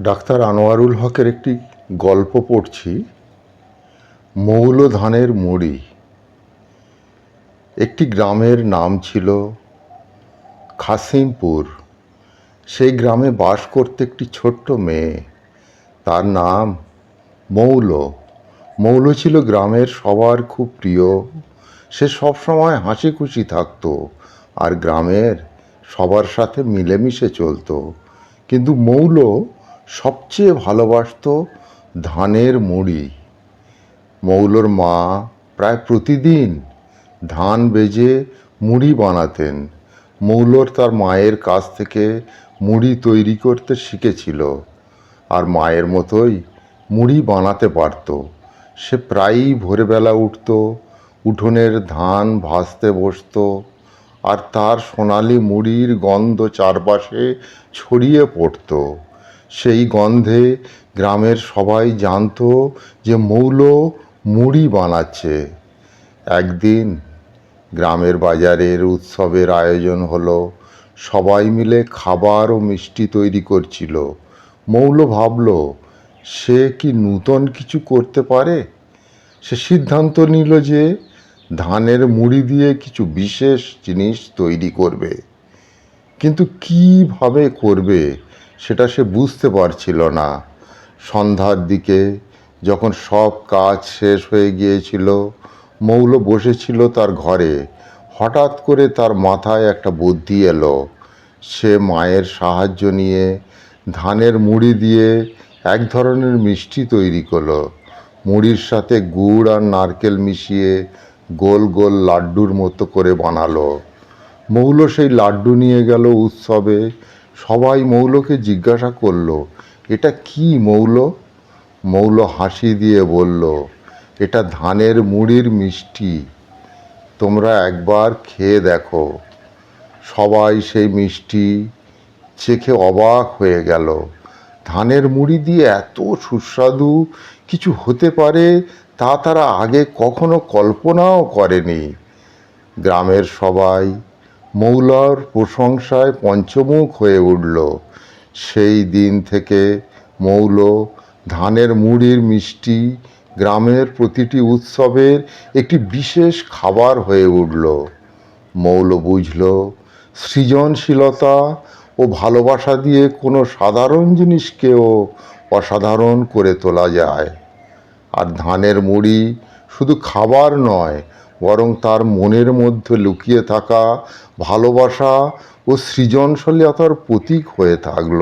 Doctor Anwarul হকের একটি গল্প পড়ছি মৌল ধানের মুড়ি। একটি গ্রামের নাম ছিল খাসিমপুর। সেই গ্রামে বাস করতে একটি ছোট্ট মেয়ে। তার নাম মৌল। মৌল ছিল গ্রামের সবার খুব প্রিয়। সে সবসময় হাসি খুশি থাকতো আর গ্রামের সবার সাথে মিলেমিশে চলতো। কিন্তু মৌল সবচেয়ে ভালোবাসতো ধানের মুড়ি। মৌলর মা প্রায় প্রতিদিন ধান বেজে মুড়ি বানাতেন। মৌলর তার মায়ের কাছ থেকে মুড়ি তৈরি করতে শিখেছিল আর মায়ের মতোই মুড়ি বানাতে পারত। সে প্রায়ই ভোরবেলা উঠত, উঠোনের ধান ভাজতে বসতো আর তার সোনালি মুড়ির গন্ধ চারপাশে ছড়িয়ে পড়তো। সেই গন্ধে গ্রামের সবাই জানতো যে মৌল মুড়ি বানাচ্ছে। একদিন গ্রামের বাজারের উৎসবের আয়োজন হলো। সবাই মিলে খাবার ও মিষ্টি তৈরি করছিল। মৌল ভাবলো, সে কি নূতন কিছু করতে পারে? সে সিদ্ধান্ত নিল যে ধানের মুড়ি দিয়ে কিছু বিশেষ জিনিস তৈরি করবে। কিন্তু কীভাবে করবে? সেটা সে বুঝতে পারছিল না। সন্ধ্যার দিকে যখন সব কাজ শেষ হয়ে গিয়েছিল, মৌল বসেছিল তার ঘরে। হঠাৎ করে তার মাথায় একটা বুদ্ধি এলো। সে মায়ের সাহায্য নিয়ে ধানের মুড়ি দিয়ে এক ধরনের মিষ্টি তৈরি করল। মুড়ির সাথে গুড় আর নারকেল মিশিয়ে গোল গোল লাড্ডুর মতো করে বানালো। মৌল সেই লাড্ডু নিয়ে গেল উৎসবে। সবাই মৌলকে জিজ্ঞাসা করল, এটা কি মৌল? মৌল হাসি দিয়ে বলল, এটা ধানের মুড়ির মিষ্টি। তোমরা একবার খেয়ে দেখো। সবাই সেই মিষ্টি চেখে অবাক হয়ে গেল। ধানের মুড়ি দিয়ে এত সুস্বাদু কিছু হতে পারে তা তারা আগে কখনো কল্পনাও করেনি। গ্রামের সবাই মৌলার প্রশংসায় পঞ্চমুখ হয়ে উঠল। সেই দিন থেকে মৌল, ধানের মুড়ির মিষ্টি, গ্রামের প্রতিটি উৎসবের একটি বিশেষ খাবার হয়ে উঠল। মৌল বুঝল, সৃজনশীলতা ও ভালোবাসা দিয়ে কোনো সাধারণ জিনিসকেও অসাধারণ করে তোলা যায়। আর ধানের মুড়ি শুধু খাবার নয় বরং তার মনের মধ্যে লুকিয়ে থাকা ভালোবাসা ও সৃজনশীলতার প্রতীক হয়ে থাকল।